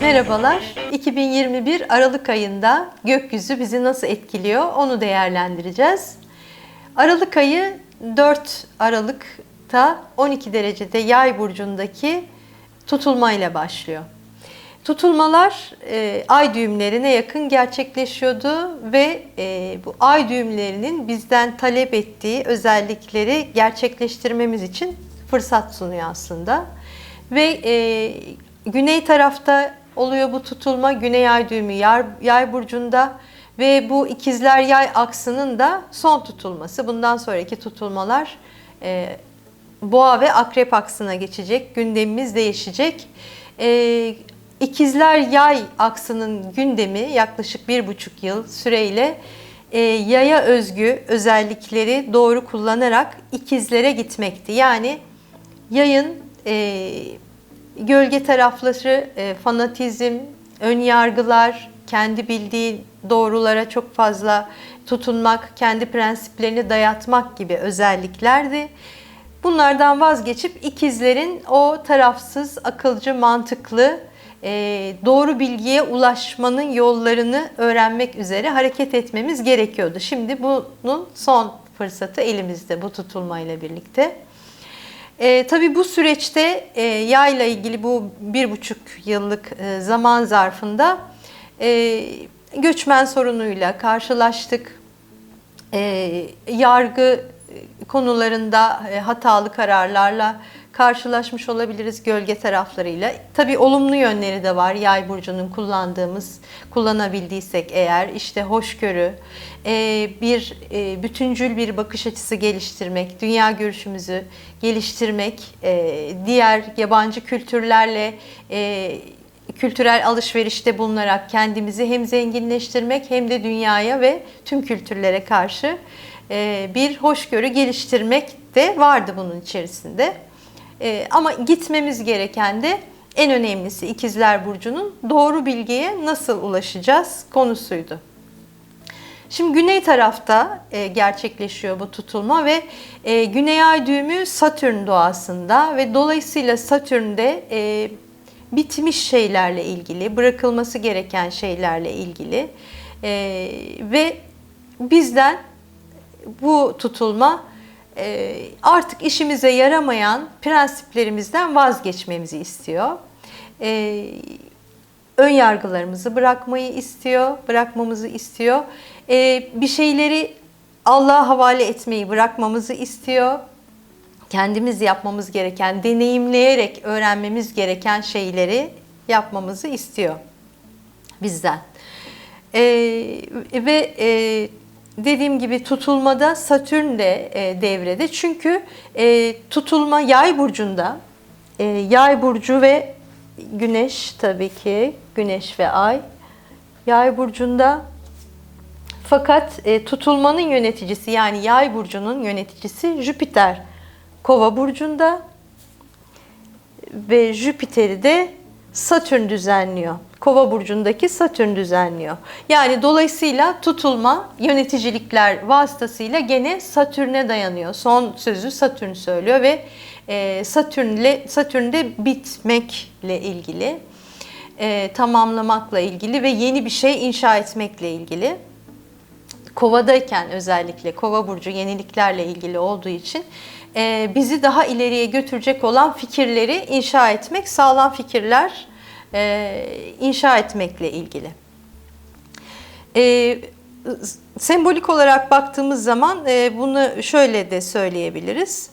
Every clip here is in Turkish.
Merhabalar. 2021 Aralık ayında gökyüzü bizi nasıl etkiliyor onu değerlendireceğiz. Aralık ayı 4 Aralık'ta 12 derecede Yay burcundaki tutulmayla başlıyor. Tutulmalar e, ay düğümlerine yakın gerçekleşiyordu ve e, bu ay düğümlerinin bizden talep ettiği özellikleri gerçekleştirmemiz için fırsat sunuyor aslında. Ve e, güney tarafta oluyor bu tutulma, güney ay düğümü yay, yay burcunda ve bu ikizler yay aksının da son tutulması. Bundan sonraki tutulmalar e, boğa ve akrep aksına geçecek, gündemimiz değişecek. E, İkizler yay aksının gündemi yaklaşık bir buçuk yıl süreyle e, yaya özgü özellikleri doğru kullanarak ikizlere gitmekti. Yani yayın e, gölge tarafları, e, fanatizm, ön yargılar, kendi bildiği doğrulara çok fazla tutunmak, kendi prensiplerini dayatmak gibi özelliklerdi. Bunlardan vazgeçip ikizlerin o tarafsız, akılcı, mantıklı, e, doğru bilgiye ulaşmanın yollarını öğrenmek üzere hareket etmemiz gerekiyordu. Şimdi bunun son fırsatı elimizde bu tutulmayla birlikte. E, tabii bu süreçte e, yayla ilgili bu bir buçuk yıllık e, zaman zarfında e, göçmen sorunuyla karşılaştık. E, yargı konularında e, hatalı kararlarla karşılaşmış olabiliriz gölge taraflarıyla. Tabii olumlu yönleri de var yay burcunun kullandığımız, kullanabildiysek eğer işte hoşgörü, e, bir e, bütüncül bir bakış açısı geliştirmek, dünya görüşümüzü geliştirmek, diğer yabancı kültürlerle kültürel alışverişte bulunarak kendimizi hem zenginleştirmek hem de dünyaya ve tüm kültürlere karşı bir hoşgörü geliştirmek de vardı bunun içerisinde. E, ama gitmemiz gereken de en önemlisi İkizler Burcu'nun doğru bilgiye nasıl ulaşacağız konusuydu. Şimdi güney tarafta e, gerçekleşiyor bu tutulma ve e, güney ay düğümü Satürn doğasında ve dolayısıyla Satürn'de e, bitmiş şeylerle ilgili, bırakılması gereken şeylerle ilgili e, ve bizden bu tutulma artık işimize yaramayan prensiplerimizden vazgeçmemizi istiyor. E, ön yargılarımızı bırakmayı istiyor, bırakmamızı istiyor. E, bir şeyleri Allah'a havale etmeyi bırakmamızı istiyor. Kendimiz yapmamız gereken, deneyimleyerek öğrenmemiz gereken şeyleri yapmamızı istiyor bizden. Ee, ve e, dediğim gibi tutulmada Satürn de e, devrede. Çünkü e, tutulma yay burcunda. E, yay burcu ve güneş tabii ki. Güneş ve ay. Yay burcunda fakat e, tutulmanın yöneticisi yani yay burcunun yöneticisi Jüpiter kova burcunda ve Jüpiter'i de Satürn düzenliyor. Kova burcundaki Satürn düzenliyor. Yani dolayısıyla tutulma yöneticilikler vasıtasıyla gene Satürn'e dayanıyor. Son sözü Satürn söylüyor ve e, Satürn'le Satürn'de bitmekle ilgili, e, tamamlamakla ilgili ve yeni bir şey inşa etmekle ilgili. Kovadayken özellikle Kova burcu yeniliklerle ilgili olduğu için e, bizi daha ileriye götürecek olan fikirleri inşa etmek, sağlam fikirler e, inşa etmekle ilgili. E, sembolik olarak baktığımız zaman e, bunu şöyle de söyleyebiliriz.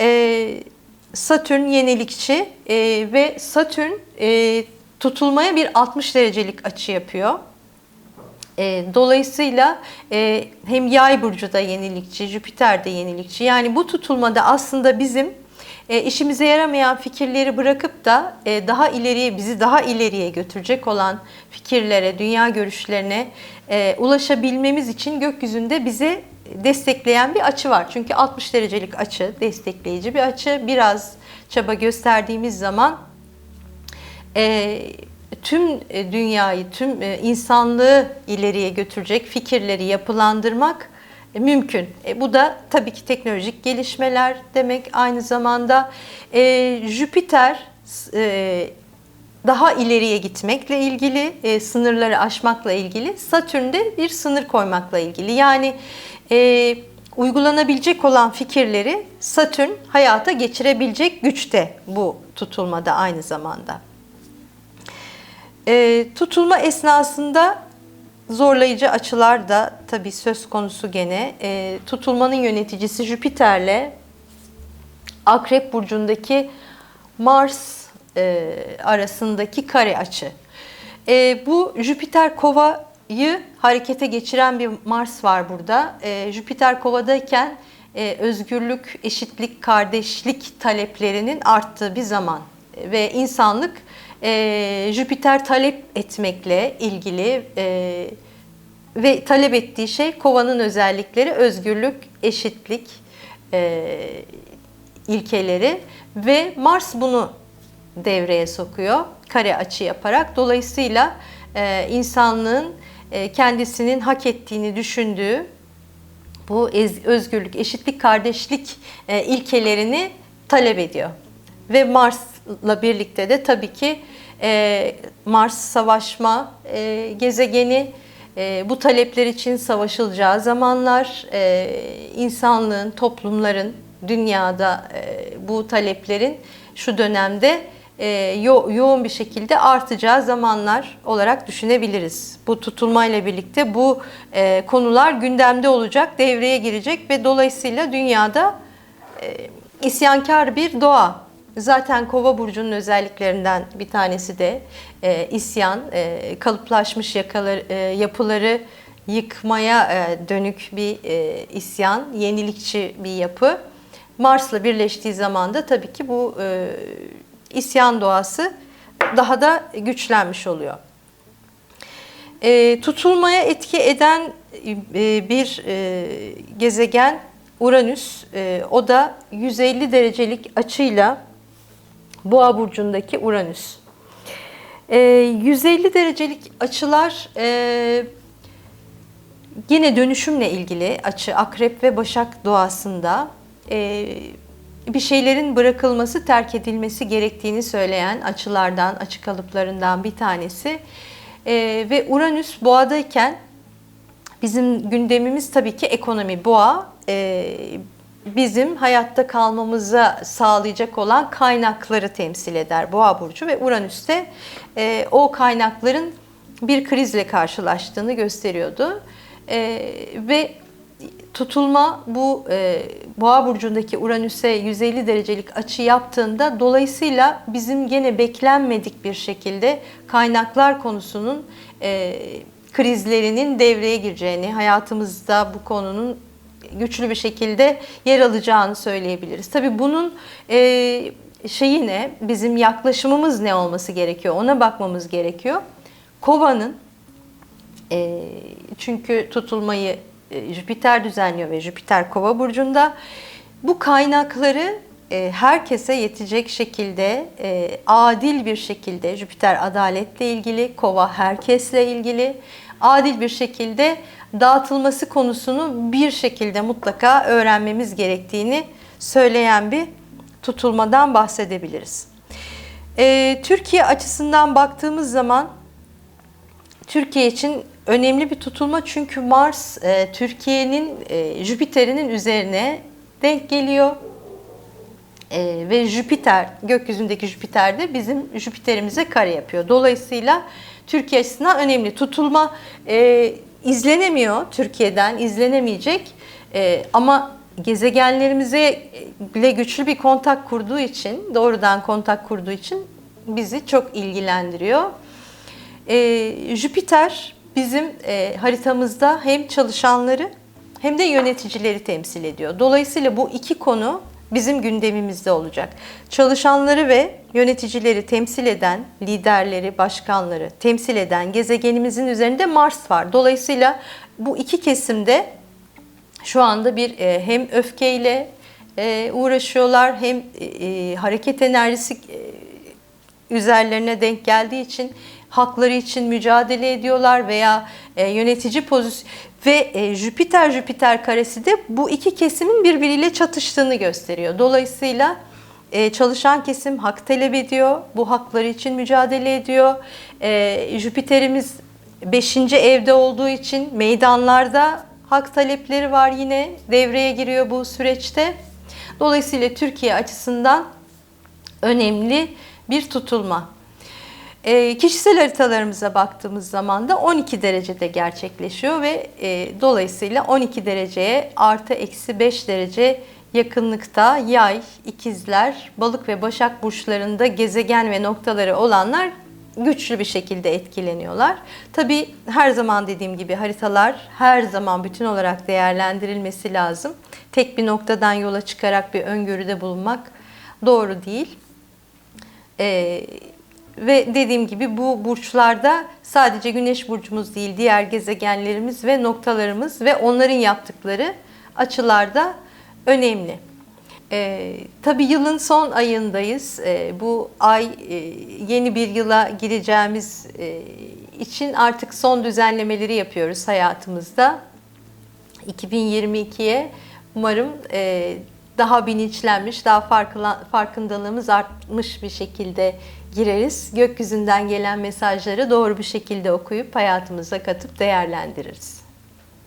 E, Satürn yenilikçi e, ve Satürn e, tutulmaya bir 60 derecelik açı yapıyor. E, dolayısıyla e, hem yay burcu da yenilikçi, Jüpiter de yenilikçi. Yani bu tutulmada aslında bizim e, işimize yaramayan fikirleri bırakıp da e, daha ileriye bizi daha ileriye götürecek olan fikirlere, dünya görüşlerine e, ulaşabilmemiz için gökyüzünde bize destekleyen bir açı var. Çünkü 60 derecelik açı, destekleyici bir açı. Biraz çaba gösterdiğimiz zaman e, tüm dünyayı, tüm e, insanlığı ileriye götürecek fikirleri yapılandırmak e, mümkün. E, bu da tabii ki teknolojik gelişmeler demek. Aynı zamanda e, Jüpiter e, daha ileriye gitmekle ilgili, e, sınırları aşmakla ilgili, Satürn'de bir sınır koymakla ilgili. Yani e, uygulanabilecek olan fikirleri Satürn hayata geçirebilecek güçte bu tutulmada aynı zamanda. E, tutulma esnasında zorlayıcı açılar da tabii söz konusu gene. E, tutulmanın yöneticisi Jüpiter'le Akrep Burcu'ndaki Mars e, arasındaki kare açı. E, bu Jüpiter Kova'yı harekete geçiren bir Mars var burada. E, Jüpiter Kova'dayken e, özgürlük, eşitlik, kardeşlik taleplerinin arttığı bir zaman ve insanlık e, Jüpiter talep etmekle ilgili e, ve talep ettiği şey kovanın özellikleri özgürlük, eşitlik e, ilkeleri ve Mars bunu devreye sokuyor kare açı yaparak. Dolayısıyla e, insanlığın e, kendisinin hak ettiğini düşündüğü bu ez, özgürlük, eşitlik, kardeşlik e, ilkelerini talep ediyor. Ve Mars'la birlikte de tabii ki e, Mars savaşma e, gezegeni e, bu talepler için savaşılacağı zamanlar e, insanlığın, toplumların dünyada e, bu taleplerin şu dönemde e, yo- yoğun bir şekilde artacağı zamanlar olarak düşünebiliriz. Bu tutulmayla birlikte bu e, konular gündemde olacak, devreye girecek ve dolayısıyla dünyada e, isyankar bir doğa. Zaten Kova burcunun özelliklerinden bir tanesi de e, isyan, e, kalıplaşmış yakalar, e, yapıları yıkmaya e, dönük bir e, isyan, yenilikçi bir yapı. Mars'la birleştiği zaman da tabii ki bu e, isyan doğası daha da güçlenmiş oluyor. E, tutulmaya etki eden e, bir e, gezegen Uranüs. E, o da 150 derecelik açıyla Boğa burcundaki Uranüs. E, 150 derecelik açılar e, yine dönüşümle ilgili açı Akrep ve Başak doğasında e, bir şeylerin bırakılması, terk edilmesi gerektiğini söyleyen açılardan, açı kalıplarından bir tanesi. E, ve Uranüs boğadayken bizim gündemimiz tabii ki ekonomi. Boğa e, bizim hayatta kalmamıza sağlayacak olan kaynakları temsil eder Boğa burcu ve Uranüs de e, o kaynakların bir krizle karşılaştığını gösteriyordu. E, ve tutulma bu e, Boğa burcundaki Uranüs'e 150 derecelik açı yaptığında dolayısıyla bizim gene beklenmedik bir şekilde kaynaklar konusunun e, krizlerinin devreye gireceğini, hayatımızda bu konunun güçlü bir şekilde yer alacağını söyleyebiliriz. Tabii bunun e, şeyi ne, bizim yaklaşımımız ne olması gerekiyor ona bakmamız gerekiyor. Kovanın e, çünkü tutulmayı e, Jüpiter düzenliyor ve Jüpiter Kova burcunda bu kaynakları herkese yetecek şekilde e, adil bir şekilde Jüpiter adaletle ilgili, Kova herkesle ilgili adil bir şekilde dağıtılması konusunu bir şekilde mutlaka öğrenmemiz gerektiğini söyleyen bir tutulmadan bahsedebiliriz. E, Türkiye açısından baktığımız zaman Türkiye için önemli bir tutulma çünkü Mars e, Türkiye'nin e, Jüpiter'inin üzerine denk geliyor. E, ve Jüpiter, gökyüzündeki Jüpiter de bizim Jüpiter'imize kare yapıyor. Dolayısıyla Türkiye açısından önemli. Tutulma e, izlenemiyor Türkiye'den, izlenemeyecek. E, ama gezegenlerimize bile güçlü bir kontak kurduğu için, doğrudan kontak kurduğu için bizi çok ilgilendiriyor. E, Jüpiter bizim e, haritamızda hem çalışanları hem de yöneticileri temsil ediyor. Dolayısıyla bu iki konu bizim gündemimizde olacak. Çalışanları ve yöneticileri temsil eden, liderleri, başkanları temsil eden gezegenimizin üzerinde Mars var. Dolayısıyla bu iki kesimde şu anda bir e, hem öfkeyle e, uğraşıyorlar hem e, hareket enerjisi üzerlerine denk geldiği için hakları için mücadele ediyorlar veya yönetici pozisyon ve Jüpiter Jüpiter karesi de bu iki kesimin birbiriyle çatıştığını gösteriyor. Dolayısıyla e, çalışan kesim hak talep ediyor. Bu hakları için mücadele ediyor. E, Jüpiter'imiz 5. evde olduğu için meydanlarda hak talepleri var yine devreye giriyor bu süreçte. Dolayısıyla Türkiye açısından önemli bir tutulma. E, kişisel haritalarımıza baktığımız zaman da 12 derecede gerçekleşiyor ve e, dolayısıyla 12 dereceye artı eksi 5 derece yakınlıkta yay, ikizler, balık ve başak burçlarında gezegen ve noktaları olanlar güçlü bir şekilde etkileniyorlar. Tabi her zaman dediğim gibi haritalar her zaman bütün olarak değerlendirilmesi lazım. Tek bir noktadan yola çıkarak bir öngörüde bulunmak doğru değil. Ee, ve dediğim gibi bu burçlarda sadece güneş burcumuz değil diğer gezegenlerimiz ve noktalarımız ve onların yaptıkları açılarda önemli. Ee, tabii yılın son ayındayız. Ee, bu ay e, yeni bir yıla gireceğimiz e, için artık son düzenlemeleri yapıyoruz hayatımızda. 2022'ye umarım e, daha bilinçlenmiş, daha farkındalığımız artmış bir şekilde gireriz. Gökyüzünden gelen mesajları doğru bir şekilde okuyup hayatımıza katıp değerlendiririz.